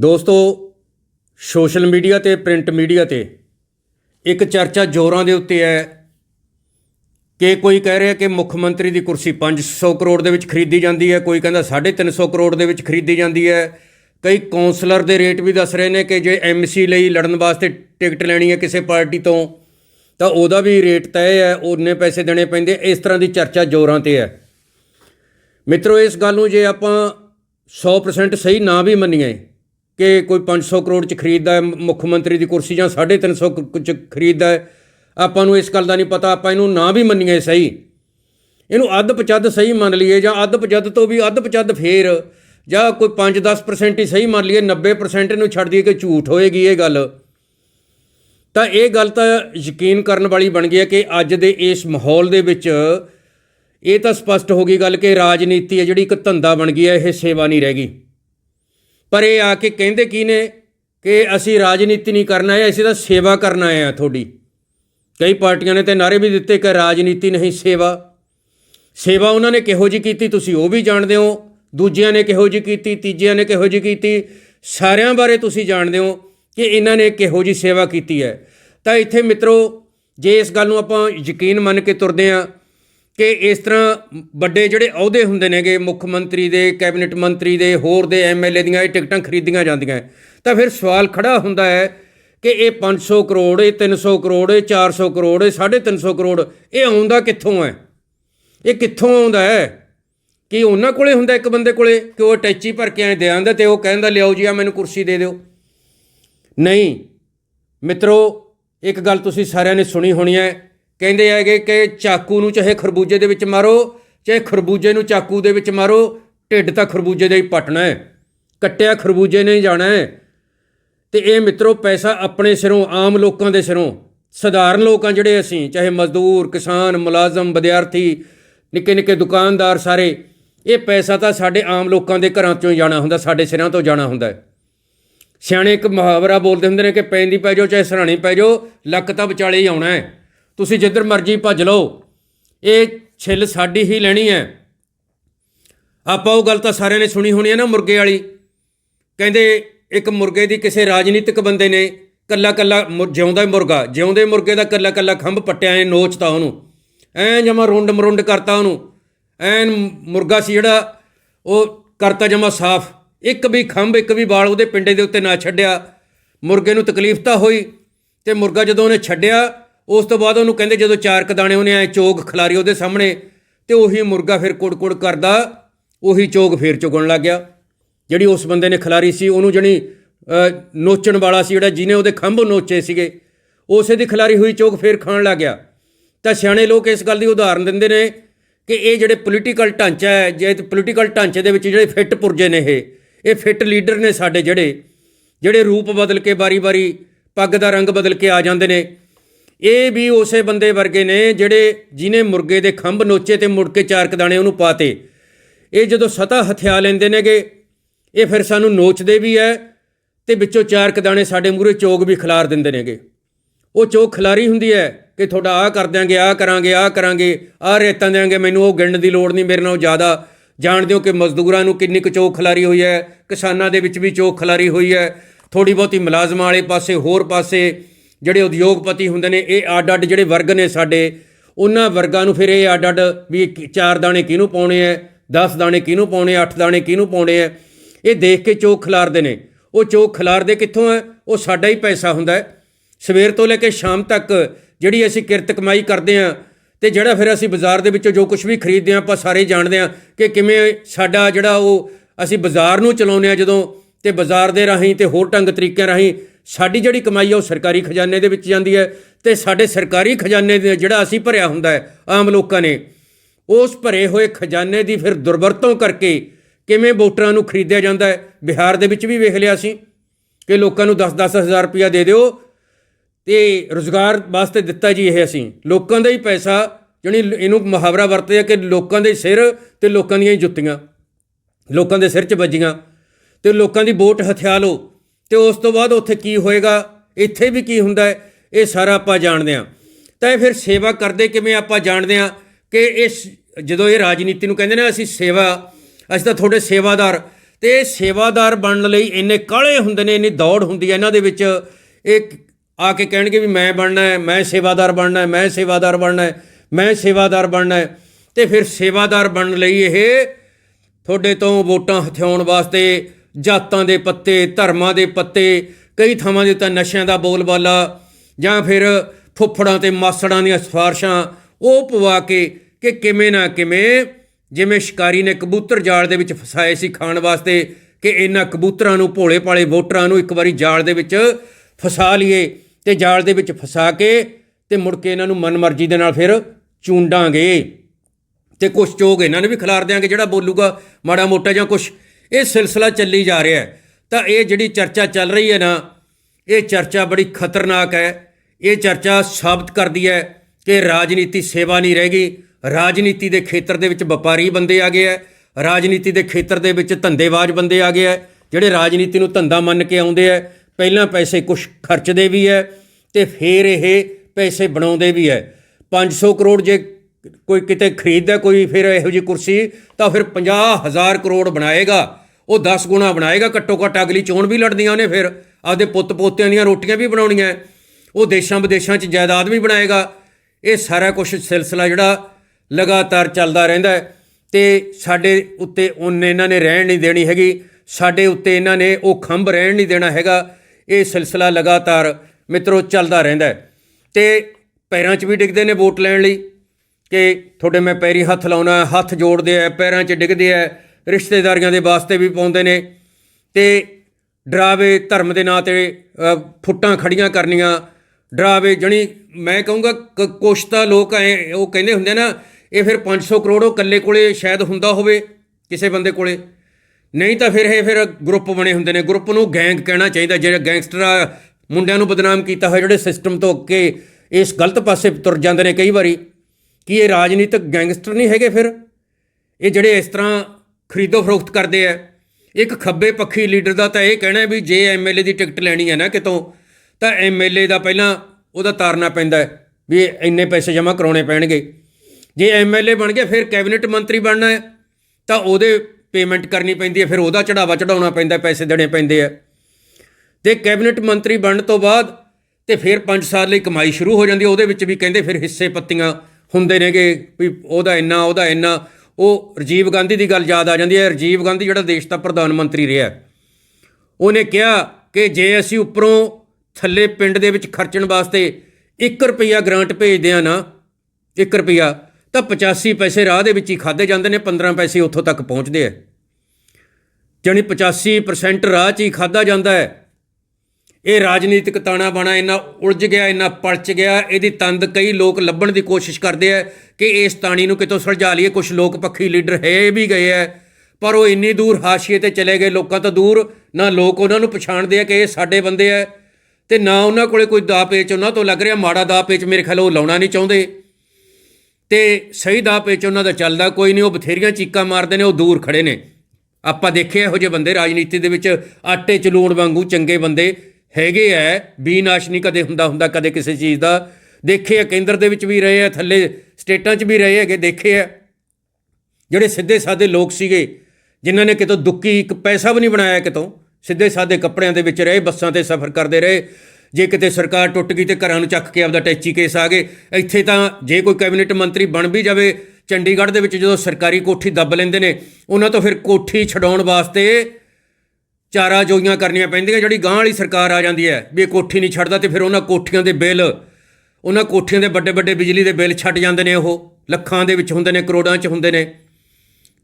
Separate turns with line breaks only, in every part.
ਦੋਸਤੋ, social media ਤੇ, print media ਤੇ ਇੱਕ ਚਰਚਾ ਜ਼ੋਰਾਂ ਦੇ ਉੱਤੇ ਹੈ ਕਿ ਕੋਈ ਕਹਿ ਰਿਹਾ ਕਿ ਮੁੱਖ ਮੰਤਰੀ ਦੀ ਕੁਰਸੀ 500 ਕਰੋੜ ਦੇ ਵਿੱਚ ਖਰੀਦੀ ਜਾਂਦੀ ਹੈ, ਕੋਈ ਕਹਿੰਦਾ 350 ਕਰੋੜ ਦੇ ਵਿੱਚ ਖਰੀਦੀ ਜਾਂਦੀ ਹੈ। ਕਈ ਕਾਉਂਸਲਰ ਦੇ ਰੇਟ ਵੀ ਦੱਸ ਰਹੇ ਨੇ ਕਿ ਜੇ ਐਮਸੀ ਲਈ ਲੜਨ ਵਾਸਤੇ ਟਿਕਟ ਲੈਣੀ ਹੈ ਕਿਸੇ ਪਾਰਟੀ ਤੋਂ, ਤਾਂ ਉਹਦਾ ਵੀ ਰੇਟ ਤੈਅ ਹੈ, ਉਹਨੇ ਪੈਸੇ ਦੇਣੇ ਪੈਂਦੇ, ਇਸ ਤਰ੍ਹਾਂ ਦੀ ਚਰਚਾ ਜ਼ੋਰਾਂ ਤੇ ਹੈ। ਮਿੱਤਰੋ, ਇਸ ਗੱਲ ਨੂੰ ਜੇ ਆਪਾਂ 100% ਸਹੀ ਨਾ ਵੀ ਮੰਨੀਏ ਕਿ ਕੋਈ 500 ਕਰੋੜ ਚ ਖਰੀਦਦਾ ਹੈ ਮੁੱਖ ਮੰਤਰੀ ਦੀ ਕੁਰਸੀ ਜਾਂ 350 ਕੁ- ਚ ਖਰੀਦਦਾ ਹੈ। ਆਪਾਂ ਨੂੰ ਇਸ ਗੱਲ ਦਾ ਨਹੀਂ ਪਤਾ, ਆਪਾਂ ਇਹਨੂੰ ਨਾ ਵੀ ਮੰਨੀਏ ਸਹੀ। ਇਹਨੂੰ ਅੱਧ ਪਚੱਧ ਸਹੀ ਮੰਨ ਲਈਏ ਜਾਂ ਅੱਧ ਪਚੱਧ ਤੋਂ ਵੀ ਅੱਧ ਪਚੱਧ ਫੇਰ, ਜਾਂ ਕੋਈ 5-10% ਹੀ ਸਹੀ ਮੰਨ ਲਈਏ 90% ਇਹਨੂੰ ਛੱਡ ਦਈਏ ਕਿ ਝੂਠ ਹੋਏਗੀ ਇਹ ਗੱਲ। ਤਾਂ ਇਹ ਗੱਲ ਤਾਂ ਯਕੀਨ ਕਰਨ ਵਾਲੀ ਬਣ ਗਈ ਹੈ ਕਿ ਅੱਜ ਦੇ ਇਸ ਮਾਹੌਲ ਦੇ ਵਿੱਚ ਇਹ ਤਾਂ ਸਪਸ਼ਟ ਹੋ ਗਈ ਗੱਲ ਕਿ ਰਾਜਨੀਤੀ ਹੈ ਜਿਹੜੀ ਇੱਕ ਧੰਦਾ ਬਣ ਗਈ ਹੈ, ਇਹ ਸੇਵਾ ਨਹੀਂ ਰਹਿ ਗਈ। ਪਰ ਇਹ ਆ ਕੇ ਕਹਿੰਦੇ ਕੀ ਨੇ ਕਿ ਅਸੀਂ ਰਾਜਨੀਤੀ ਨਹੀਂ ਕਰਨਾ ਹੈ ਅਸੀਂ ਤਾਂ ਸੇਵਾ ਕਰਨਾ ਆਏ ਤੁਹਾਡੀ। ਕਈ ਪਾਰਟੀਆਂ ਨੇ ਤੇ ਨਾਰੇ ਵੀ ਦਿੱਤੇ ਕਿ ਰਾਜਨੀਤੀ ਨਹੀਂ, ਸੇਵਾ। ਸੇਵਾ ਉਹਨਾਂ ਨੇ ਕਿਹੋ ਜੀ ਕੀਤੀ, ਤੁਸੀਂ ਉਹ ਵੀ ਜਾਣਦੇ ਹੋ। ਦੂਜਿਆਂ ਨੇ ਕਿਹੋ ਜੀ ਕੀਤੀ, ਤੀਜਿਆਂ ਨੇ ਕਿਹੋ ਜੀ ਕੀਤੀ। ਸਾਰਿਆਂ ਬਾਰੇ ਤੁਸੀਂ ਜਾਣਦੇ ਹੋ ਕਿ ਇਹਨਾਂ ਨੇ ਕਿਹੋ ਜੀ ਸੇਵਾ ਕੀਤੀ ਹੈ। ਤਾਂ ਇੱਥੇ ਮਿੱਤਰੋ, ਜੇ ਇਸ ਗੱਲ ਨੂੰ ਆਪਾਂ ਯਕੀਨ ਮੰਨ ਕੇ ਤੁਰਦੇ ਹਾਂ ਕਿ ਇਸ ਤਰ੍ਹਾਂ ਵੱਡੇ ਜਿਹੜੇ ਅਹੁਦੇ ਹੁੰਦੇ ਨੇਗੇ, ਮੁੱਖ ਮੰਤਰੀ ਦੇ, ਕੈਬਨਿਟ ਮੰਤਰੀ ਦੇ, ਹੋਰ ਦੇ ਐਮਐਲਏ ਦੀਆਂ ਇਹ ਟਿਕਟਾਂ ਖਰੀਦੀਆਂ ਜਾਂਦੀਆਂ ਤਾਂ ਫਿਰ ਸਵਾਲ ਖੜਾ ਹੁੰਦਾ ਹੈ ਕਿ ਇਹ 500 ਕਰੋੜ, ਇਹ 300 ਕਰੋੜ, ਇਹ 400 ਕਰੋੜ, ਇਹ 350 ਕਰੋੜ, ਇਹ ਆਉਂਦਾ ਕਿੱਥੋਂ ਹੈ? ਇਹ ਕਿੱਥੋਂ ਆਉਂਦਾ ਹੈ? ਕਿ ਉਹਨਾਂ ਕੋਲੇ ਹੁੰਦਾ ਇੱਕ ਬੰਦੇ ਕੋਲੇ? ਕਿ ਉਹ ਟੈਚੀ ਭਰ ਕੇ ਐਂ ਦੇ ਆਂਦਾ ਤੇ ਉਹ ਕਹਿੰਦਾ, ਲਿਆਓ ਜੀ, ਆ ਮੈਨੂੰ ਕੁਰਸੀ ਦੇ ਦਿਓ। ਨਹੀਂ। ਮਿੱਤਰੋ, ਇੱਕ ਗੱਲ ਤੁਸੀਂ ਸਾਰਿਆਂ ਨੇ ਸੁਣੀ ਹੋਣੀ ਹੈ ਕਹਿੰਦੇ ਹੈਗੇ ਕਿ ਚਾਕੂ ਨੂੰ ਚਾਹੇ ਖਰਬੂਜੇ ਦੇ ਵਿੱਚ ਮਾਰੋ, ਚਾਹੇ ਖਰਬੂਜੇ ਨੂੰ ਚਾਕੂ ਦੇ ਵਿੱਚ ਮਾਰੋ, ਢਿੱਡ ਤਾਂ ਖਰਬੂਜੇ ਦਾ ਹੀ ਪਟਣਾ ਹੈ। ਕੱਟਿਆ ਖਰਬੂਜੇ ਨੇ ਜਾਣਾ ਹੈ। ਤੇ ਇਹ ਮਿੱਤਰੋ ਪੈਸਾ ਆਪਣੇ ਸਿਰੋਂ, ਆਮ ਲੋਕਾਂ ਦੇ ਸਿਰੋਂ, ਸਧਾਰਨ ਲੋਕਾਂ ਜਿਹੜੇ ਅਸੀਂ, ਚਾਹੇ ਮਜ਼ਦੂਰ, ਕਿਸਾਨ, ਮੁਲਾਜ਼ਮ, ਵਿਦਿਆਰਥੀ ਨਿੱਕੇ ਨਿੱਕੇ ਦੁਕਾਨਦਾਰ ਸਾਰੇ, ਇਹ ਪੈਸਾ ਤਾਂ ਸਾਡੇ ਆਮ ਲੋਕਾਂ ਦੇ ਘਰਾਂ ਚੋਂ ਹੀ ਜਾਣਾ ਹੁੰਦਾ, ਸਾਡੇ ਸਿਰਾਂ ਤੋਂ ਜਾਣਾ ਹੁੰਦਾ ਹੈ। ਸਿਆਣੇ ਇੱਕ ਮੁਹਾਵਰਾ ਬੋਲਦੇ ਹੁੰਦੇ ਨੇ ਕਿ ਪੈਂਦੀ ਪੈ ਜਾਓ, ਚਾਹੇ ਸਰਾਣੀ ਪੈ ਜਾਓ, ਲੱਕ ਤਾਂ ਵਿਚਾਲੇ ਹੀ ਆਉਣਾ ਹੈ। ਤੁਸੀਂ ਜਿੱਧਰ ਮਰਜ਼ੀ ਭੱਜ ਲਓ। ਇਹ ਛਿੱਲ ਸਾਡੀ ਹੀ ਲੈਣੀ ਹੈ। ਆਪਾਂ ਉਹ ਗੱਲ ਤਾਂ ਸਾਰਿਆਂ ਨੇ ਸੁਣੀ ਹੋਣੀ ਹੈ ਨਾ ਮੁਰਗੇ ਵਾਲੀ। ਕਹਿੰਦੇ ਇੱਕ ਮੁਰਗੇ ਦੀ ਕਿਸੇ ਰਾਜਨੀਤਿਕ ਬੰਦੇ ਨੇ ਕੱਲਾ ਕੱਲਾ ਮੁਰ- ਜਿਉਂਦਾ ਮੁਰਗਾ, ਜਿਉਂਦੇ ਮੁਰਗੇ ਦਾ ਕੱਲਾ ਕੱਲਾ ਖੰਭ ਪੱਟਿਆ ਐ ਨੋਚਤਾ ਉਹਨੂੰ। ਐ ਜਮਾ ਰੁੰਡ ਮਰੁੰਡ ਕਰਤਾ ਉਹਨੂੰ। ਐਨ ਮੁਰਗਾ ਸੀ ਜਿਹੜਾ ਉਹ ਕਰਤਾ ਜਮਾ ਸਾਫ਼। ਇੱਕ ਵੀ ਖੰਭ, ਇੱਕ ਵੀ ਵਾਲ ਉਹਦੇ ਪਿੰਡੇ ਦੇ ਉੱਤੇ ਨਾ ਛੱਡਿਆ। ਮੁਰਗੇ ਨੂੰ ਤਕਲੀਫ ਤਾਂ ਹੋਈ ਤੇ ਮੁਰਗਾ ਜਦੋਂ ਉਹਨੇ ਛੱਡਿਆ ਉਸ ਤੋਂ ਬਾਅਦ ਉਹਨੂੰ ਕਹਿੰਦੇ ਜਦੋਂ ਚਾਰ ਕੁ ਦਾਣੇ ਉਹਨੇ ਐ ਚੋਗ ਖਿਲਾਰੀ ਉਹਦੇ ਸਾਹਮਣੇ, ਤੇ ਉਹੀ ਮੁਰਗਾ ਫਿਰ ਕੁੜ-ਕੁੜ ਕਰਦਾ, ਉਹੀ ਚੋਗ ਫੇਰ ਚੁਗਣ ਲੱਗ ਗਿਆ। ਜਿਹੜੀ ਉਸ ਬੰਦੇ ਨੇ ਖਿਲਾਰੀ ਸੀ, ਉਹਨੂੰ ਜਣੀ ਨੋਚਣ ਵਾਲਾ ਸੀ ਜਿਹੜਾ ਜਿਹਨੇ ਉਹਦੇ ਖੰਭ ਨੋਚੇ ਸੀਗੇ, ਉਸੇ ਦੀ ਖਿਲਾਰੀ ਹੋਈ ਚੋਗ ਫੇਰ ਖਾਣ ਲੱਗ ਗਿਆ। ਤਾਂ ਸਿਆਣੇ ਲੋਕ ਇਸ ਗੱਲ ਦੀ ਉਦਾਹਰਨ ਦਿੰਦੇ ਨੇ ਕਿ ਇਹ ਜਿਹੜੇ ਪੋਲੀਟੀਕਲ ਢਾਂਚਾ ਹੈ, ਜੇ ਪੋਲੀਟੀਕਲ ਢਾਂਚੇ ਦੇ ਵਿੱਚ ਜਿਹੜੇ ਫਿੱਟ ਪੁਰਜੇ ਨੇ ਇਹ ਇਹ ਫਿੱਟ ਲੀਡਰ ਨੇ ਸਾਡੇ ਜਿਹੜੇ ਜਿਹੜੇ ਰੂਪ ਬਦਲ ਕੇ ਬਾਰੀ-ਬਾਰੀ ਪੱਗ ਦਾ ਰੰਗ ਬਦਲ ਕੇ ਆ ਜਾਂਦੇ ਨੇ। ਇਹ ਵੀ ਉਸੇ ਬੰਦੇ ਵਰਗੇ ਨੇ ਜਿਹੜੇ ਜਿਨੇ ਮੁਰਗੇ ਦੇ ਖੰਭ ਨੋਚੇ ਤੇ ਮੁੜ ਕੇ ਚਾਰ ਕੁ ਦਾਣੇ ਉਹਨੂੰ ਪਾਤੇ। ਇਹ ਜਦੋਂ ਸਤਾ ਹਥਿਆ ਲੈਂਦੇ ਨੇਗੇ, ਇਹ ਫਿਰ ਸਾਨੂੰ ਨੋਚਦੇ ਵੀ ਐ ਤੇ ਵਿੱਚੋਂ ਚਾਰ ਕੁ ਦਾਣੇ ਸਾਡੇ ਮੂਹਰੇ ਚੋਗ ਵੀ ਖਿਲਾਰ ਦਿੰਦੇ ਨੇਗੇ। ਉਹ ਚੋਗ ਖਿਲਾਰੀ ਹੁੰਦੀ ਹੈ ਕਿ ਤੁਹਾਡਾ ਆਹ ਕਰ ਦਿਆਂਗੇ, ਆਹ ਕਰਾਂਗੇ ਆਹ ਕਰਾਂਗੇ, ਆਹ ਰੇਤਾਂ ਦਿਆਂਗੇ, ਮੈਨੂੰ ਉਹ ਗਿਣਨ ਦੀ ਲੋੜ ਨਹੀਂ, ਮੇਰੇ ਨਾਲੋਂ ਜ਼ਿਆਦਾ। ਜਾਣਦੇ ਹੋ ਕਿ ਮਜ਼ਦੂਰਾਂ ਨੂੰ ਕਿੰਨੀ ਕੁ ਚੋਗ ਖਿਲਾਰੀ ਹੋਈ ਹੈ ਕਿਸਾਨਾਂ ਦੇ ਵਿੱਚ ਵੀ ਚੋਗ ਖਿਲਾਰੀ ਹੋਈ ਹੈ ਥੋੜੀ ਬਹੁਤੀ ਮੁਲਾਜ਼ਮਾਂ ਵਾਲੇ ਪਾਸੇ, ਹੋਰ ਪਾਸੇ ਜਿਹੜੇ ਉਦਯੋਗਪਤੀ ਹੁੰਦੇ ਨੇ, ਇਹ ਅੱਡ ਅੱਡ ਜਿਹੜੇ ਵਰਗ ਨੇ ਸਾਡੇ, ਉਹਨਾਂ ਵਰਗਾਂ ਨੂੰ ਫਿਰ ਇਹ ਅੱਡ ਅੱਡ ਵੀ ਚਾਰ ਦਾਣੇ ਕਿਹਨੂੰ ਪਾਉਣੇ ਐ 10 ਦਾਣੇ ਕਿਹਨੂੰ ਪਾਉਣੇ 8 ਦਾਣੇ ਕਿਹਨੂੰ ਪਾਉਣੇ ਐ। ਇਹ ਦੇਖ ਕੇ ਚੋਕ ਖਿਲਾਰਦੇ ਨੇ। ਉਹ ਚੋਕ ਖਿਲਾਰਦੇ ਕਿੱਥੋਂ ਐ? ਉਹ ਸਾਡਾ ਹੀ ਪੈਸਾ ਹੁੰਦਾ ਸਵੇਰ ਤੋਂ ਲੈ ਕੇ ਸ਼ਾਮ ਤੱਕ ਜਿਹੜੀ ਅਸੀਂ ਕਿਰਤ ਕਮਾਈ ਕਰਦੇ ਆਂ, ਤੇ ਜਿਹੜਾ ਫਿਰ ਅਸੀਂ ਬਾਜ਼ਾਰ ਦੇ ਵਿੱਚੋਂ ਜੋ ਕੁਝ ਵੀ ਖਰੀਦਦੇ ਆਂ, ਆਪਾਂ ਸਾਰੇ ਜਾਣਦੇ ਆਂ ਕਿ ਕਿਵੇਂ ਸਾਡਾ ਜਿਹੜਾ ਉਹ ਅਸੀਂ ਬਾਜ਼ਾਰ ਨੂੰ ਚਲਾਉਂਦੇ ਆਂ ਜਦੋਂ, ਤੇ ਬਾਜ਼ਾਰ ਦੇ ਰਾਹੀਂ ਤੇ ਹੋਰ ਢੰਗ ਤਰੀਕਿਆਂ ਰਾਹੀਂ ਸਾਡੀ ਜਿਹੜੀ ਕਮਾਈ ਆ ਉਹ ਸਰਕਾਰੀ ਖਜ਼ਾਨੇ ਦੇ ਵਿੱਚ ਜਾਂਦੀ ਹੈ ਤੇ ਸਾਡੇ ਸਰਕਾਰੀ ਖਜ਼ਾਨੇ ਦੇ ਜਿਹੜਾ ਅਸੀਂ ਭਰਿਆ ਹੁੰਦਾ ਹੈ, ਆਮ ਲੋਕਾਂ ਨੇ, ਉਸ ਭਰੇ ਹੋਏ ਖਜ਼ਾਨੇ ਦੀ ਫਿਰ ਦੁਰਵਰਤੋਂ ਕਰਕੇ ਕਿਵੇਂ ਵੋਟਰਾਂ ਨੂੰ ਖਰੀਦਿਆ ਜਾਂਦਾ ਹੈ, ਬਿਹਾਰ ਦੇ ਵਿੱਚ ਵੀ ਵੇਖ ਲਿਆ ਸੀ ਕਿ ਲੋਕਾਂ ਨੂੰ 10-10 ਹਜ਼ਾਰ ਰੁਪਇਆ ਦੇ ਦਿਓ ਤੇ ਰੋਜ਼ਗਾਰ ਵਾਸਤੇ ਦਿੱਤਾ ਜੀ ਇਹ ਅਸੀਂ। ਲੋਕਾਂ ਦਾ ਹੀ ਪੈਸਾ, ਜਣੀ ਇਹਨੂੰ ਮੁਹਾਵਰਾ ਵਰਤਿਆ ਕਿ ਲੋਕਾਂ ਦੇ ਸਿਰ ਤੇ ਲੋਕਾਂ ਦੀਆਂ ਹੀ ਜੁੱਤੀਆਂ, ਲੋਕਾਂ ਦੇ ਸਿਰ 'ਚ ਵੱਜੀਆਂ ਤੇ ਲੋਕਾਂ ਦੀ ਵੋਟ ਹਥਿਆ ਲਓ। ਤੇ ਉਸ ਤੋਂ ਬਾਅਦ ਉੱਥੇ ਕੀ ਹੋਏਗਾ? ਇੱਥੇ ਵੀ ਕੀ ਹੁੰਦਾ ਹੈ? ਇਹ ਸਾਰਾ ਆਪਾਂ ਜਾਣਦੇ ਹਾਂ। ਤਾਂ ਇਹ ਫਿਰ ਸੇਵਾ ਕਰਦੇ ਕਿਵੇਂ ਆਪਾਂ ਜਾਣਦੇ ਹਾਂ ਕਿ ਇਸ ਜਦੋਂ ਇਹ ਰਾਜਨੀਤੀ ਨੂੰ ਕਹਿੰਦੇ ਨੇ ਅਸੀਂ ਸੇਵਾ, ਅਸੀਂ ਤਾਂ ਤੁਹਾਡੇ ਸੇਵਾਦਾਰ। ਤੇ ਸੇਵਾਦਾਰ ਬਣਨ ਲਈ ਇੰਨੇ ਕਾਲੇ ਹੁੰਦੇ ਨੇ, ਇੰਨੀ ਦੌੜ ਹੁੰਦੀ ਹੈ ਇਹਨਾਂ ਦੇ ਵਿੱਚ। ਇਹ ਆ ਕੇ ਕਹਿਣਗੇ ਵੀ ਮੈਂ ਬਣਨਾ ਹੈ, ਮੈਂ ਸੇਵਾਦਾਰ ਬਣਨਾ ਹੈ, ਮੈਂ ਸੇਵਾਦਾਰ ਬਣਨਾ ਹੈ, ਮੈਂ ਸੇਵਾਦਾਰ ਬਣਨਾ ਹੈ। ਤੇ ਫਿਰ ਸੇਵਾਦਾਰ ਬਣਨ ਲਈ ਇਹ ਤੁਹਾਡੇ ਤੋਂ ਵੋਟਾਂ ਹਥਿਆਉਣ ਵਾਸਤੇ ਜਾਤਾਂ ਦੇ ਪੱਤੇ, ਧਰਮਾਂ ਦੇ ਪੱਤੇ, ਕਈ ਥਾਵਾਂ ਦੇ ਤਾਂ ਨਸ਼ਿਆਂ ਦਾ ਬੋਲਬਾਲਾ ਜਾਂ ਫਿਰ ਫੁੱਫੜਾਂ ਤੇ ਮਾਸੜਾਂ ਦੀਆਂ ਸਿਫਾਰਸ਼ਾਂ, ਉਹ ਪਵਾ ਕੇ ਕਿ ਕਿਵੇਂ ਨਾ ਕਿਵੇਂ ਜਿਵੇਂ ਸ਼ਿਕਾਰੀ ਨੇ ਕਬੂਤਰ ਜਾਲ ਦੇ ਵਿੱਚ ਫਸਾਏ ਸੀ ਖਾਣ ਵਾਸਤੇ ਕਿ ਇਹਨਾਂ ਕਬੂਤਰਾਂ ਨੂੰ ਭੋਲੇ ਭਾਲੇ ਵੋਟਰਾਂ ਨੂੰ ਇੱਕ ਵਾਰੀ ਜਾਲ ਦੇ ਵਿੱਚ ਫਸਾ ਲਈਏ ਤੇ ਜਾਲ ਦੇ ਵਿੱਚ ਫਸਾ ਕੇ ਤੇ ਮੁੜ ਕੇ ਇਹਨਾਂ ਨੂੰ ਮਨਮਰਜ਼ੀ ਦੇ ਨਾਲ ਫਿਰ ਚੂੰਡਾਂਗੇ। ਤੇ ਕੁਛ ਚੋਗ ਇਹਨਾਂ ਨੂੰ ਵੀ ਖਿਲਾਰ ਦਿਆਂਗੇ ਜਿਹੜਾ ਬੋਲੂਗਾ ਮਾੜਾ ਮੋਟਾ ਜਾਂ ਕੁਛ। ਇਹ ਸਿਲਸਿਲਾ ਚੱਲੀ ਜਾ ਰਿਹਾ ਹੈ। ਤਾਂ ਇਹ ਜਿਹੜੀ ਚਰਚਾ ਚੱਲ ਰਹੀ ਹੈ ਨਾ, ਇਹ ਚਰਚਾ ਬੜੀ ਖਤਰਨਾਕ ਹੈ। ਇਹ ਚਰਚਾ ਸਾਬਤ ਕਰਦੀ ਹੈ ਕਿ ਰਾਜਨੀਤੀ ਸੇਵਾ ਨਹੀਂ ਰਹਿ ਗਈ। ਰਾਜਨੀਤੀ ਦੇ ਖੇਤਰ ਦੇ ਵਿੱਚ ਵਪਾਰੀ ਬੰਦੇ ਆ ਗਏ ਹੈ। ਰਾਜਨੀਤੀ ਦੇ ਖੇਤਰ ਦੇ ਵਿੱਚ ਧੰਦੇਵਾਜ ਬੰਦੇ ਆ ਗਏ ਹੈ। ਜਿਹੜੇ ਰਾਜਨੀਤੀ ਨੂੰ ਧੰਦਾ ਮੰਨ ਕੇ ਆਉਂਦੇ ਹੈ, ਪਹਿਲਾਂ ਪੈਸੇ ਕੁਛ ਖਰਚਦੇ ਵੀ ਹੈ ਤੇ ਫਿਰ ਇਹ ਪੈਸੇ ਬਣਾਉਂਦੇ ਵੀ ਹੈ। 500 ਕਰੋੜ ਜੇ ਕੋਈ ਕਿਤੇ ਖਰੀਦਦਾ, ਕੋਈ ਫਿਰ ਇਹੋ ਜਿਹੀ ਕੁਰਸੀ, ਤਾਂ ਫਿਰ 50000 ਕਰੋੜ ਬਣਾਏਗਾ। ਉਹ 10 ਗੁਣਾ ਬਣਾਏਗਾ, ਘੱਟੋ ਘੱਟ ਅਗਲੀ ਚੋਣ ਵੀ ਲੜਦੀਆਂ ਉਹਨੇ ਫਿਰ। ਆਪਦੇ ਪੁੱਤ ਪੋਤਿਆਂ ਦੀਆਂ ਰੋਟੀਆਂ ਵੀ ਬਣਾਉਣੀਆਂ। ਉਹ ਦੇਸ਼ਾਂ ਵਿਦੇਸ਼ਾਂ 'ਚ ਜਾਇਦਾਦ ਵੀ ਬਣਾਏਗਾ। ਇਹ ਸਾਰਾ ਕੁਝ ਸਿਲਸਿਲਾ ਜਿਹੜਾ ਲਗਾਤਾਰ ਚੱਲਦਾ ਰਹਿੰਦਾ ਹੈ। ਤੇ ਸਾਡੇ ਉੱਤੇ ਉਹਨੇ ਇਹਨਾਂ ਨੇ ਰਹਿਣ ਨਹੀਂ ਦੇਣੀ ਹੈਗੀ। ਸਾਡੇ ਉੱਤੇ ਇਹਨਾਂ ਨੇ ਉਹ ਖੰਭ ਰਹਿਣ ਨਹੀਂ ਦੇਣਾ ਹੈਗਾ। ਇਹ ਸਿਲਸਿਲਾ ਲਗਾਤਾਰ ਮਿੱਤਰੋ ਚੱਲਦਾ ਰਹਿੰਦਾ ਹੈ। ਤੇ ਪੈਰਾਂ 'ਚ ਵੀ ਡਿੱਗਦੇ ਨੇ ਵੋਟ ਲੈਣ ਲਈ। ਕਿ ਤੁਹਾਡੇ ਮੈਂ ਪੈਰੀ ਹੱਥ ਲਾਉਣਾ, ਹੱਥ ਜੋੜਦੇ ਆ, ਪੈਰਾਂ 'ਚ ਡਿੱਗਦੇ ਆ। ਰਿਸ਼ਤੇਦਾਰੀਆਂ ਦੇ ਵਾਸਤੇ ਵੀ ਪਾਉਂਦੇ ਨੇ ਤੇ ਡਰਾਵੇ ਧਰਮ ਦੇ ਨਾਂ ਤੇ ਫੁੱਟਾਂ ਖੜੀਆਂ ਕਰਨੀਆਂ। ਡਰਾਵੇ ਜਣੀ ਮੈਂ ਕਹੂੰਗਾ ਕ- ਕੁਛ ਤਾਂ ਲੋਕ ਐ, ਉਹ ਕਹਿੰਦੇ ਹੁੰਦੇ ਨਾ, ਇਹ ਫਿਰ 500 ਕਰੋੜ ਉਹ ਇਕੱਲੇ ਕੋਲੇ ਸ਼ਾਇਦ ਹੁੰਦਾ ਹੋਵੇ, ਕਿਸੇ ਬੰਦੇ ਕੋਲੇ। ਨਹੀਂ ਤਾਂ ਫਿਰ ਇਹ ਫਿਰ ਗਰੁੱਪ ਬਣੇ ਹੁੰਦੇ ਨੇ। ਗਰੁੱਪ ਨੂੰ ਗੈਂਗ ਕਹਿਣਾ ਚਾਹੀਦਾ, ਜਿਹੜਾ ਗੈਂਗਸਟਰ ਮੁੰਡਿਆਂ ਨੂੰ ਬਦਨਾਮ ਕੀਤਾ ਹੋਇਆ, ਜਿਹੜੇ ਸਿਸਟਮ ਤੋਂ ਅੱਗੇ ਇਸ ਗਲਤ ਪਾਸੇ ਤੁਰ ਜਾਂਦੇ ਨੇ ਕਈ ਵਾਰੀ। ਕਿ ਇਹ ਰਾਜਨੀਤਿਕ ਗੈਂਗਸਟਰ ਨਹੀਂ ਹੈਗੇ ਫਿਰ? ਇਹ ਜਿਹੜੇ ਇਸ ਤਰ੍ਹਾਂ ਖਰੀਦੋ ਫਰੋਖਤ ਕਰਦੇ ਆ। ਇੱਕ ਖੱਬੇ ਪੱਖੀ ਲੀਡਰ ਦਾ ਤਾਂ ਇਹ ਕਹਿਣਾ ਵੀ ਜੇ ਐਮਐਲਏ ਦੀ ਟਿਕਟ ਲੈਣੀ ਹੈ ਨਾ ਕਿਤੋਂ, ਤਾਂ ਐਮਐਲਏ ਦਾ ਪਹਿਲਾਂ ਉਹਦਾ ਤਾਰਨਾ ਪੈਂਦਾ ਹੈ ਵੀ ਇੰਨੇ ਪੈਸੇ ਜਮ੍ਹਾਂ ਕਰਾਉਣੇ ਪੈਣਗੇ। ਜੇ ਐਮਐਲਏ ਬਣ ਗਿਆ, ਫਿਰ ਕੈਬਨਿਟ ਮੰਤਰੀ ਬਣਨਾ ਹੈ, ਤਾਂ ਉਹਦੇ ਪੇਮੈਂਟ ਕਰਨੀ ਪੈਂਦੀ ਹੈ, ਫਿਰ ਉਹਦਾ ਚੜਾਵਾ ਚੜਾਉਣਾ ਪੈਂਦਾ, ਪੈਸੇ ਦੇਣੇ ਪੈਂਦੇ ਆ। ਤੇ ਕੈਬਨਿਟ ਮੰਤਰੀ ਬਣਨ ਤੋਂ ਬਾਅਦ ਤੇ ਫਿਰ 5 ਸਾਲ ਲਈ ਕਮਾਈ ਸ਼ੁਰੂ ਹੋ ਜਾਂਦੀ ਉਹਦੇ ਵਿੱਚ ਵੀ ਕਹਿੰਦੇ ਫਿਰ ਹਿੱਸੇ ਪੱਤੀਆਂ ਹੁੰਦੇ ਨੇਗੇ ਵੀ ਉਹਦਾ ਇੰਨਾ ਉਹਦਾ ਇੰਨਾ। ਉਹ ਰਾਜੀਵ ਗਾਂਧੀ ਦੀ ਗੱਲ ਯਾਦ ਆ ਜਾਂਦੀ ਹੈ। ਰਾਜੀਵ ਗਾਂਧੀ ਜਿਹੜਾ ਦੇਸ਼ ਦਾ ਪ੍ਰਧਾਨ ਮੰਤਰੀ ਰਿਹਾ ਉਹਨੇ ਕਿਹਾ ਕਿ ਜੇ ਅਸੀਂ ਉੱਪਰੋਂ ਥੱਲੇ ਪਿੰਡ ਦੇ ਵਿੱਚ ਖਰਚਣ ਵਾਸਤੇ 1 ਰੁਪਿਆ ਗ੍ਰਾਂਟ ਭੇਜਦੇ ਆ ਨਾ 1 ਰੁਪਿਆ ਤਾਂ 85 ਪੈਸੇ ਰਾਹ ਦੇ ਵਿੱਚ ਹੀ ਖਾਦੇ ਜਾਂਦੇ ਨੇ 15 ਪੈਸੇ ਉੱਥੋਂ ਤੱਕ ਪਹੁੰਚਦੇ ਆ। ਜਾਣੀ 85% ਰਾਹ 'ਚ ਹੀ ਖਾਦਾ ਜਾਂਦਾ ਹੈ। ਇਹ ਰਾਜਨੀਤਿਕ ਤਾਣਾ ਬਾਣਾ ਇੰਨਾ ਉਲਝ ਗਿਆ, ਇੰਨਾ ਪਲਚ ਗਿਆ, ਇਹਦੀ ਤੰਦ ਕਈ ਲੋਕ ਲੱਭਣ ਦੀ ਕੋਸ਼ਿਸ਼ ਕਰਦੇ ਆ ਕਿ ਇਸ ਤਾਣੀ ਨੂੰ ਕਿਤੋਂ ਸੁਲਝਾ ਲਈਏ। ਕੁਝ ਲੋਕ ਪੱਖੀ ਲੀਡਰ ਹੈ ਵੀ ਗਏ ਆ, ਪਰ ਉਹ ਇੰਨੀ ਦੂਰ ਹਾਸ਼ੀਏ ਤੇ ਚਲੇ ਗਏ। ਲੋਕਾਂ ਤੋਂ ਦੂਰ ਨਾ ਲੋਕ ਉਹਨਾਂ ਨੂੰ ਪਛਾਣਦੇ ਆ ਕਿ ਇਹ ਸਾਡੇ ਬੰਦੇ ਆ ਤੇ ਨਾ ਉਹਨਾਂ ਕੋਲੇ ਕੋਈ ਦਾ ਪੇਚ ਉਹਨਾਂ ਤੋਂ ਲੱਗ ਰਿਹਾ। ਮਾੜਾ ਦਾ ਪੇਚ ਮੇਰੇ ਖਿਆਲ ਉਹ ਲਾਉਣਾ ਨਹੀਂ ਚਾਹੁੰਦੇ। ਤੇ ਸਹੀ ਦਾ ਪੇਚ ਉਹਨਾਂ ਦਾ ਚੱਲਦਾ, ਕੋਈ ਨਹੀਂ, ਉਹ ਬਥੇਰੀਆਂ ਚੀਕਾਂ ਮਾਰਦੇ ਨੇ, ਉਹ ਦੂਰ ਖੜੇ ਨੇ। ਆਪਾਂ ਦੇਖੇ ਇਹੋ ਜਿਹੇ ਬੰਦੇ ਰਾਜਨੀਤੀ ਦੇ ਵਿੱਚ ਆਟੇ ਚ ਲੂਣ ਵਾਂਗੂ ਚੰਗੇ ਬੰਦੇ। ਹੈਗੇ ਐ ਬੀਨਾਸ਼ ਨਹੀਂ ਕਦੇ ਹੁੰਦਾ ਹੁੰਦਾ, ਕਦੇ ਕਿਸੇ ਚੀਜ਼ ਦਾ। ਦੇਖੇ ਆ, ਕੇਂਦਰ ਦੇ ਵਿੱਚ ਵੀ ਰਹੇ ਆ, ਥੱਲੇ ਸਟੇਟਾਂ 'ਚ ਵੀ ਰਹੇ ਹੈਗੇ, ਦੇਖੇ ਆ। ਜਿਹੜੇ ਸਿੱਧੇ ਸਾਦੇ ਲੋਕ ਸੀਗੇ, ਜਿਨ੍ਹਾਂ ਨੇ ਕਿਤੋਂ ਦੁੱਕੀ ਇੱਕ ਪੈਸਾ ਵੀ ਨਹੀਂ ਬਣਾਇਆ ਕਿਤੋਂ ਸਿੱਧੇ ਸਾਦੇ ਕੱਪੜਿਆਂ ਦੇ ਵਿੱਚ ਰਹੇ, ਬੱਸਾਂ ਤੇ ਸਫ਼ਰ ਕਰਦੇ ਰਹੇ। ਜੇ ਕਿਤੇ ਸਰਕਾਰ ਟੁੱਟ ਗਈ ਤੇ ਘਰਾਂ ਨੂੰ ਚੱਕ ਕੇ ਆਪਦਾ ਟੈਚੀ ਕੇਸ ਆ ਗਏ। ਇੱਥੇ ਤਾਂ ਜੇ ਕੋਈ ਕੈਬਨਿਟ ਮੰਤਰੀ ਬਣ ਵੀ ਜਾਵੇ, ਚੰਡੀਗੜ੍ਹ ਦੇ ਵਿੱਚ ਜਦੋਂ ਸਰਕਾਰੀ ਕੋਠੀ ਦੱਬ ਲੈਂਦੇ ਨੇ, ਉਹਨਾਂ ਤੋਂ ਫਿਰ ਕੋਠੀ ਛਡਾਉਣ ਵਾਸਤੇ ਚਾਰਾ ਜੋਈਆਂ ਕਰਨੀਆਂ ਪੈਂਦੀਆਂ, ਜਿਹੜੀ ਗਾਂਹ ਵਾਲੀ ਸਰਕਾਰ ਆ ਜਾਂਦੀ ਹੈ, ਵੀ ਇਹ ਕੋਠੀ ਨਹੀਂ ਛੱਡਦਾ ਤੇ ਫਿਰ ਉਹਨਾਂ ਕੋਠੀਆਂ ਦੇ ਬਿੱਲ, ਉਹਨਾਂ ਕੋਠੀਆਂ ਦੇ ਵੱਡੇ ਵੱਡੇ ਬਿਜਲੀ ਦੇ ਬਿੱਲ ਛੱਡ ਜਾਂਦੇ ਨੇ ਉਹ, ਲੱਖਾਂ ਦੇ ਵਿੱਚ ਹੁੰਦੇ ਨੇ, ਕਰੋੜਾਂ 'ਚ ਹੁੰਦੇ ਨੇ।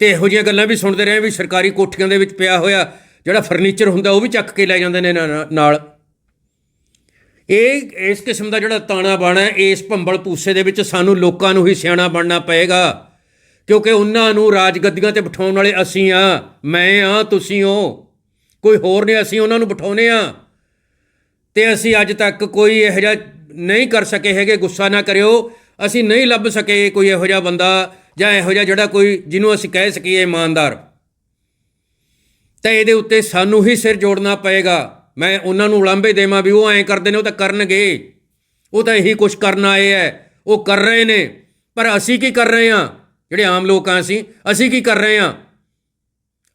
ਤੇ ਇਹੋ ਜਿਹੀਆਂ ਗੱਲਾਂ ਵੀ ਸੁਣਦੇ ਰਹੇ ਵੀ ਸਰਕਾਰੀ ਕੋਠੀਆਂ ਦੇ ਵਿੱਚ ਪਿਆ ਹੋਇਆ ਜਿਹੜਾ ਫਰਨੀਚਰ ਹੁੰਦਾ ਉਹ ਵੀ ਚੱਕ ਕੇ ਲੈ ਜਾਂਦੇ ਨੇ ਨਾਲ। ਇਹ, ਇਸ ਕਿਸਮ ਦਾ ਜਿਹੜਾ ਤਾਣਾ ਬਾਣਾ ਇਸ ਭੰਬਲ ਪੂਸੇ ਦੇ ਵਿੱਚ ਸਾਨੂੰ ਲੋਕਾਂ ਨੂੰ ਹੀ ਸਿਆਣਾ ਬਣਨਾ ਪਏਗਾ। ਕਿਉਂਕਿ ਉਹਨਾਂ ਨੂੰ ਰਾਜਗੱਦੀਆਂ ਤੇ ਬਿਠਾਉਣ ਵਾਲੇ ਅਸੀਂ ਆ, ਮੈਂ ਆ, ਤੁਸੀਂ ਹੋ ਕੋਈ ਹੋਰ ਨਹੀਂ ਅਸੀਂ ਉਹਨਾਂ ਨੂੰ ਬਿਠਾਉਨੇ ਆ। ਤੇ ਅਸੀਂ ਅੱਜ ਤੱਕ ਕੋਈ ਇਹੋ ਜਿਹਾ ਨਹੀਂ ਕਰ ਸਕੇ ਹੈਗੇ, ਗੁੱਸਾ ਨਾ ਕਰਿਓ। ਅਸੀਂ ਨਹੀਂ ਲੱਭ ਸਕੇ ਕੋਈ ਇਹੋ ਜਿਹਾ ਬੰਦਾ ਜਾਂ ਇਹੋ ਜਿਹਾ ਜਿਹੜਾ ਕੋਈ ਜਿਹਨੂੰ ਅਸੀਂ ਕਹਿ ਸਕੀਏ ਇਮਾਨਦਾਰ। ਤਾਂ ਇਹਦੇ ਉੱਤੇ ਸਾਨੂੰ ਹੀ ਸਿਰ ਜੋੜਨਾ ਪਏਗਾ। ਮੈਂ ਉਹਨਾਂ ਨੂੰ ਉਲਾਂਭੇ ਦੇਵਾਂ ਵੀ ਉਹ ਐਂ ਕਰਦੇ ਨੇ, ਉਹ ਤਾਂ ਕਰਨਗੇ। ਉਹ ਤਾਂ ਇਹੀ ਕੁਝ ਕਰਨ ਆਏ ਐ। ਉਹ ਕਰ ਰਹੇ ਨੇ। ਪਰ ਅਸੀਂ ਕੀ ਕਰ ਰਹੇ ਹਾਂ? ਜਿਹੜੇ ਆਮ ਲੋਕ ਆ ਅਸੀਂ ਅਸੀਂ ਕੀ ਕਰ ਰਹੇ ਹਾਂ?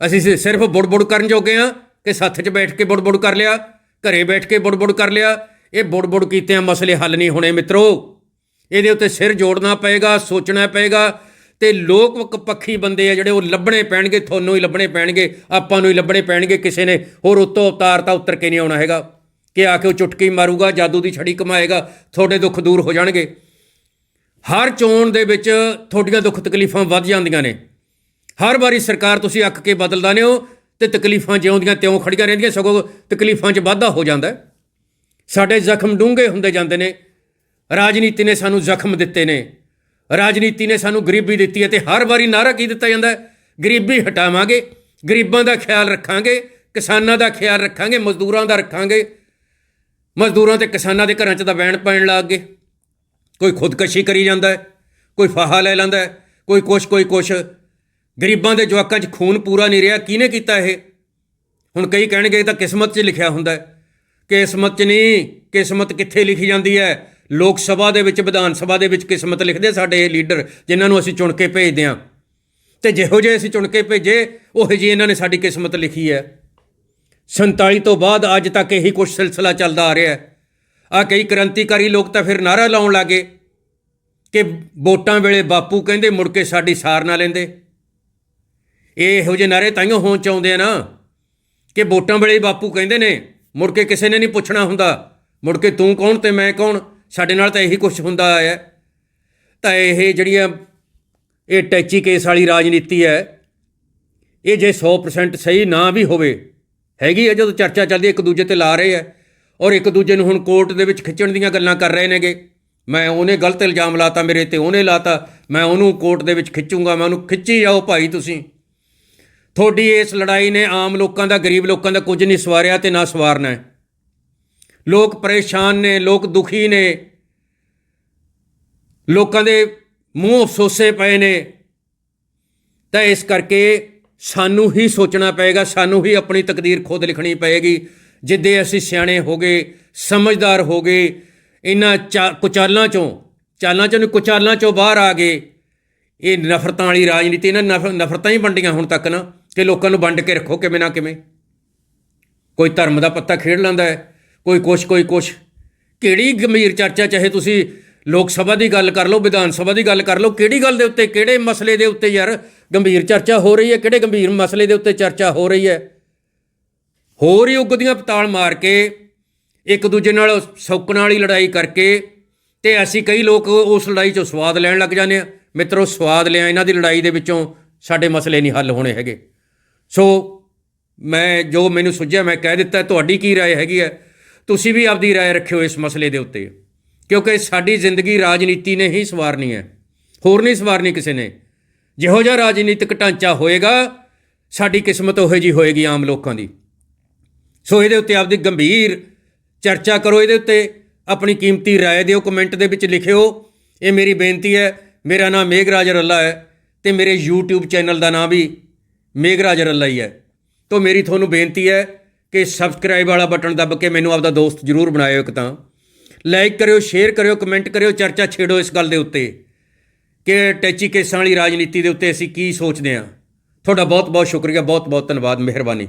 ਅਸੀਂ ਸਿ- ਸਿਰਫ ਬੁੜਬੁੜ ਕਰਨ ਜੋਗੇ ਆ ਕਿ ਸੱਥ 'ਚ ਬੈਠ ਕੇ ਬੁੜਬੁੜ ਕਰ ਲਿਆ, ਘਰੇ ਬੈਠ ਕੇ ਬੁੜਬੁੜ ਕਰ ਲਿਆ, ਇਹ ਬੁੜਬੁੜ ਕੀਤਿਆਂ ਮਸਲੇ ਹੱਲ ਨਹੀਂ ਹੋਣੇ ਮਿੱਤਰੋ। ਇਹਦੇ ਉੱਤੇ ਸਿਰ ਜੋੜਨਾ ਪਏਗਾ, ਸੋਚਣਾ ਪਏਗਾ ਤੇ ਲੋਕ ਪੱਖੀ ਬੰਦੇ ਆ ਜਿਹੜੇ ਉਹ ਲੱਭਣੇ ਪੈਣਗੇ, ਤੁਹਾਨੂੰ ਹੀ ਲੱਭਣੇ ਪੈਣਗੇ, ਆਪਾਂ ਨੂੰ ਹੀ ਲੱਭਣੇ ਪੈਣਗੇ, ਕਿਸੇ ਨੇ ਹੋਰ ਉੱਤੋਂ ਅਵਤਾਰ ਤਾਂ ਉਤਰ ਕੇ ਨਹੀਂ ਆਉਣਾ ਹੈਗਾ। ਕਿ ਆ ਕੇ ਉਹ ਚੁਟਕੀ ਮਾਰੂਗਾ, ਜਾਦੂ ਦੀ ਛੜੀ ਕਮਾਏਗਾ, ਤੁਹਾਡੇ ਦੁੱਖ ਦੂਰ ਹੋ ਜਾਣਗੇ। ਹਰ ਚੋਣ ਦੇ ਵਿੱਚ ਤੁਹਾਡੀਆਂ ਦੁੱਖ ਤਕਲੀਫਾਂ ਵੱਧ ਜਾਂਦੀਆਂ ਨੇ। ਹਰ ਵਾਰੀ ਸਰਕਾਰ ਤੁਸੀਂ ਅੱਕ ਕੇ ਬਦਲਦਾ ਨੇ ਹੋ ਤੇ ਤਕਲੀਫਾਂ ਜਿਉਂਦੀਆਂ ਤਿਉਂ ਖੜੀਆਂ ਰਹਿੰਦੀਆਂ, ਸਗੋਂ ਤਕਲੀਫਾਂ 'ਚ ਵਾਧਾ ਹੋ ਜਾਂਦਾ ਹੈ। ਸਾਡੇ ਜ਼ਖਮ ਡੂੰਘੇ ਹੁੰਦੇ ਜਾਂਦੇ ਨੇ। ਰਾਜਨੀਤੀ ਨੇ ਸਾਨੂੰ ਜ਼ਖਮ ਦਿੱਤੇ ਨੇ। ਰਾਜਨੀਤੀ ਨੇ ਸਾਨੂੰ ਗਰੀਬੀ ਦਿੱਤੀ ਹੈ ਤੇ ਹਰ ਵਾਰੀ ਨਾਰਾ ਕੀ ਦਿੱਤਾ ਜਾਂਦਾ ਹੈ? ਗਰੀਬੀ ਹਟਾਵਾਂਗੇ, ਗਰੀਬਾਂ ਦਾ ਖਿਆਲ ਰੱਖਾਂਗੇ, ਕਿਸਾਨਾਂ ਦਾ ਖਿਆਲ ਰੱਖਾਂਗੇ, ਮਜ਼ਦੂਰਾਂ ਦਾ ਰੱਖਾਂਗੇ। ਮਜ਼ਦੂਰਾਂ ਤੇ ਕਿਸਾਨਾਂ ਦੇ ਘਰਾਂ 'ਚ ਤਾਂ ਵੈਣ ਪੈਣ ਲੱਗ ਗਏ। ਕੋਈ ਖੁਦਕਸ਼ੀ ਕਰੀ ਜਾਂਦਾ ਹੈ, ਕੋਈ ਫਾਹਾ ਲੈ ਲੈਂਦਾ ਹੈ, ਕੋਈ ਕੁਛ ਕੋਈ ਕੁਛ। ਗਰੀਬਾਂ ਦੇ ਜਵਾਕਾਂ 'ਚ ਖੂਨ ਪੂਰਾ ਨਹੀਂ ਰਿਹਾ, ਕਿਹਨੇ ਕੀਤਾ ਇਹ? ਹੁਣ ਕਈ ਕਹਿਣਗੇ ਇਹ ਤਾਂ ਕਿਸਮਤ 'ਚ ਲਿਖਿਆ ਹੁੰਦਾ ਹੈ। ਕਿਸਮਤ 'ਚ ਨਹੀਂ, ਕਿਸਮਤ ਕਿੱਥੇ ਲਿਖੀ ਜਾਂਦੀ ਹੈ? ਲੋਕ ਸਭਾ ਦੇ ਵਿੱਚ, ਵਿਧਾਨ ਸਭਾ ਦੇ ਵਿੱਚ ਕਿਸਮਤ ਲਿਖਦੇ ਸਾਡੇ ਇਹ ਲੀਡਰ, ਜਿਨ੍ਹਾਂ ਨੂੰ ਅਸੀਂ ਚੁਣ ਕੇ ਭੇਜਦੇ ਹਾਂ। ਤੇ ਜਿਹੋ ਜਿਹੇ ਅਸੀਂ ਚੁਣ ਕੇ ਭੇਜੇ, ਉਹੋ ਜਿਹੀ ਇਹਨਾਂ ਨੇ ਸਾਡੀ ਕਿਸਮਤ ਲਿਖੀ ਹੈ। 47 ਤੋਂ ਬਾਅਦ ਅੱਜ ਤੱਕ ਇਹੀ ਕੁਛ ਸਿਲਸਿਲਾ ਚੱਲਦਾ ਆ ਰਿਹਾ ਹੈ। ਆ ਕਈ ਕ੍ਰਾਂਤੀਕਾਰੀ ਲੋਕ ਤਾਂ ਫਿਰ ਨਾਰਾ ਲਾਉਣ ਲੱਗੇ ਕਿ ਵੋਟਾਂ ਵੇਲੇ ਬਾਪੂ ਕਹਿੰਦੇ ਮੁੜ ਕੇ ਸਾਡੀ ਸਾਰ ਨਾ ਲੈਂਦੇ। ਇਹ ਇਹੋ ਜਿਹੇ ਨਾਰੇ ਤਾਈਓ ਹੋਣ ਚਾਹੁੰਦੇ ਆ ਨਾ ਕਿ ਵੋਟਾਂ ਵੇਲੇ ਬਾਪੂ ਕਹਿੰਦੇ ਨੇ, ਮੁੜ ਕੇ ਕਿਸੇ ਨੇ ਨਹੀਂ ਪੁੱਛਣਾ ਹੁੰਦਾ, ਮੁੜ ਕੇ ਤੂੰ ਕੌਣ ਤੇ ਮੈਂ ਕੌਣ, ਸਾਡੇ ਨਾਲ ਤਾਂ ਇਹੀ ਕੁਝ ਹੁੰਦਾ ਆਇਆ ਹੈ। ਤਾਂ ਇਹ ਜਿਹੜੀਆਂ ਇਹ ਟੈਚੀ ਕੇਸ ਵਾਲੀ ਰਾਜਨੀਤੀ ਹੈ, ਇਹ ਜੇ 100% ਸਹੀ ਨਾ ਵੀ ਹੋਵੇ, ਹੈਗੀ ਹੈ ਜਦੋਂ ਚਰਚਾ ਚੱਲਦੀ, ਇੱਕ ਦੂਜੇ ਤੇ ਲਾ ਰਹੇ ਹੈ ਔਰ ਇੱਕ ਦੂਜੇ ਨੂੰ ਹੁਣ ਕੋਰਟ ਦੇ ਵਿੱਚ ਖਿੱਚਣ ਦੀਆਂ ਗੱਲਾਂ ਕਰ ਰਹੇ ਨੇਗੇ ਮੈਂ ਉਹਨੇ ਗਲਤ ਇਲਜ਼ਾਮ ਲਾਤਾ ਮੇਰੇ ਤੇ, ਉਹਨੇ ਲਾਤਾ, ਮੈਂ ਉਹਨੂੰ ਕੋਰਟ ਦੇ ਵਿੱਚ ਖਿੱਚੂੰਗਾ, ਮੈਂ ਉਹਨੂੰ ਖਿੱਚੀ ਜਾਓ ਭਾਈ ਤੁਸੀਂ ਤੁਹਾਡੀ ਇਸ ਲੜਾਈ ਨੇ ਆਮ ਲੋਕਾਂ ਦਾ, ਗਰੀਬ ਲੋਕਾਂ ਦਾ ਕੁਝ ਨਹੀਂ ਸਵਾਰਿਆ ਤੇ ਨਾ ਸਵਾਰਨਾ ਹੈ। ਲੋਕ ਪਰੇਸ਼ਾਨ ਨੇ, ਲੋਕ ਦੁਖੀ ਨੇ, ਲੋਕਾਂ ਦੇ ਮੂੰਹ ਅਫਸੋਸੇ ਪਏ ਨੇ। ਤਾਂ ਇਸ ਕਰਕੇ ਸਾਨੂੰ ਹੀ ਸੋਚਣਾ ਪਏਗਾ, ਸਾਨੂੰ ਹੀ ਆਪਣੀ ਤਕਦੀਰ ਖੁਦ ਲਿਖਣੀ ਪਏਗੀ। ਜਿੱਦੇ ਅਸੀਂ ਸਿਆਣੇ ਹੋ ਗਏ, ਸਮਝਦਾਰ ਹੋ ਗਏ, ਇਹਨਾਂ ਚਾ- ਕੁਚਾਲਾਂ ਚੋਂ, ਚਾਲਾਂ ਚੋਂ ਕੁਚਾਲਾਂ ਚੋਂ ਬਾਹਰ ਆ ਗਏ। ਇਹ ਨਫ਼ਰਤਾਂ ਵਾਲੀ ਰਾਜਨੀਤੀ, ਇਹਨਾਂ ਨਫ਼- ਨਫ਼ਰਤਾਂ ਹੀ ਵੰਡੀਆਂ ਹੁਣ ਤੱਕ ਨਾ। ਕਿ ਲੋਕਾਂ ਨੂੰ ਵੰਡ ਕੇ ਰੱਖੋ ਕਿਵੇਂ ਨਾ ਕਿਵੇਂ। ਕੋਈ ਧਰਮ ਦਾ ਪੱਤਾ ਖੇਡ ਲੈਂਦਾ ਹੈ, ਕੋਈ ਕੁਛ ਕੋਈ ਕੁਛ। ਕਿਹੜੀ ਗੰਭੀਰ ਚਰਚਾ, ਚਾਹੇ ਤੁਸੀਂ ਲੋਕ ਸਭਾ ਦੀ ਗੱਲ ਕਰ ਲਓ, ਵਿਧਾਨ ਸਭਾ ਦੀ ਗੱਲ ਕਰ ਲਓ, ਕਿਹੜੀ ਗੱਲ ਦੇ ਉੱਤੇ, ਕਿਹੜੇ ਮਸਲੇ ਦੇ ਉੱਤੇ ਯਾਰ ਗੰਭੀਰ ਚਰਚਾ ਹੋ ਰਹੀ ਹੈ, ਕਿਹੜੇ ਗੰਭੀਰ ਮਸਲੇ ਦੇ ਉੱਤੇ ਚਰਚਾ ਹੋ ਰਹੀ ਹੈ। ਹੋਰ ਹੀ ਉਗਦੀਆਂ ਪਤਾਲ ਮਾਰ ਕੇ, ਇੱਕ ਦੂਜੇ ਨਾਲ ਸੌਕਣ ਵਾਲੀ ਲੜਾਈ ਕਰਕੇ, ਤੇ ਅਸੀਂ ਕਈ ਲੋਕ ਉਸ ਲੜਾਈ 'ਚੋਂ ਸਵਾਦ ਲੈਣ ਲੱਗ ਜਾਂਦੇ ਆ। ਮਿੱਤਰੋ, ਸਵਾਦ ਲਿਆ, ਇਹਨਾਂ ਦੀ ਲੜਾਈ ਦੇ ਵਿੱਚੋਂ ਸਾਡੇ ਮਸਲੇ ਨਹੀਂ ਹੱਲ ਹੋਣੇ ਹੈਗੇ। ਸੋ ਮੈਂ ਜੋ ਮੈਨੂੰ ਸੁਝਿਆ ਮੈਂ ਕਹਿ ਦਿੱਤਾ ਤੁਹਾਡੀ ਕੀ رائے ਹੈਗੀ ਹੈ ਤੁਸੀਂ ਵੀ ਆਪਦੀ رائے ਰੱਖਿਓ ਇਸ ਮਸਲੇ ਦੇ ਉੱਤੇ ਕਿਉਂਕਿ ਸਾਡੀ ਜ਼ਿੰਦਗੀ ਰਾਜਨੀਤੀ ਨੇ ਹੀ ਸਵਾਰਨੀ ਹੈ ਹੋਰ ਨਹੀਂ ਸਵਾਰਨੀ ਕਿਸੇ ਨੇ ਜਿਹੋ ਜਿਹਾ ਰਾਜਨੀਤਿਕ ਢਾਂਚਾ ਹੋਏਗਾ ਸਾਡੀ ਕਿਸਮਤ ਉਹੋ ਜੀ ਹੋਏਗੀ ਆਮ ਲੋਕਾਂ ਦੀ ਸੋ ਇਹਦੇ ਉੱਤੇ ਆਪਦੀ ਗੰਭੀਰ ਚਰਚਾ ਕਰੋ ਇਹਦੇ ਉੱਤੇ ਆਪਣੀ ਕੀਮਤੀ رائے ਦਿਓ ਕਮੈਂਟ ਦੇ ਵਿੱਚ ਲਿਖਿਓ ਇਹ ਮੇਰੀ ਬੇਨਤੀ ਹੈ ਮੇਰਾ ਨਾਮ ਮੇਘਰਾਜ ਰੱਲਾ ਹੈ ਤੇ ਮੇਰੇ YouTube ਚੈਨਲ ਦਾ ਨਾਮ ਵੀ ਮੇਘਰਾਜ ਰੱਲਾ ਹੀ ਹੈ। ਤੋਂ ਮੇਰੀ ਤੁਹਾਨੂੰ ਬੇਨਤੀ ਹੈ ਕਿ ਸਬਸਕ੍ਰਾਈਬ ਵਾਲਾ ਬਟਨ ਦੱਬ ਕੇ ਮੈਨੂੰ ਆਪਦਾ ਦੋਸਤ ਜਰੂਰ ਬਣਾਇਓ ਇੱਕ ਤਾਂ। ਲਾਈਕ ਕਰਿਓ ਸ਼ੇਅਰ ਕਰਿਓ ਕਮੈਂਟ ਕਰਿਓ, ਚਰਚਾ ਛੇੜੋ ਇਸ ਗੱਲ ਦੇ ਉੱਤੇ ਕਿ ਟੈਚੀ ਕੇਸਾਂ ਵਾਲੀ ਰਾਜਨੀਤੀ ਦੇ ਉੱਤੇ ਅਸੀਂ ਕੀ ਸੋਚਦੇ ਹਾਂ। ਤੁਹਾਡਾ ਬਹੁਤ ਬਹੁਤ ਸ਼ੁਕਰੀਆ ਬਹੁਤ ਬਹੁਤ ਧੰਨਵਾਦ, ਮਿਹਰਬਾਨੀ।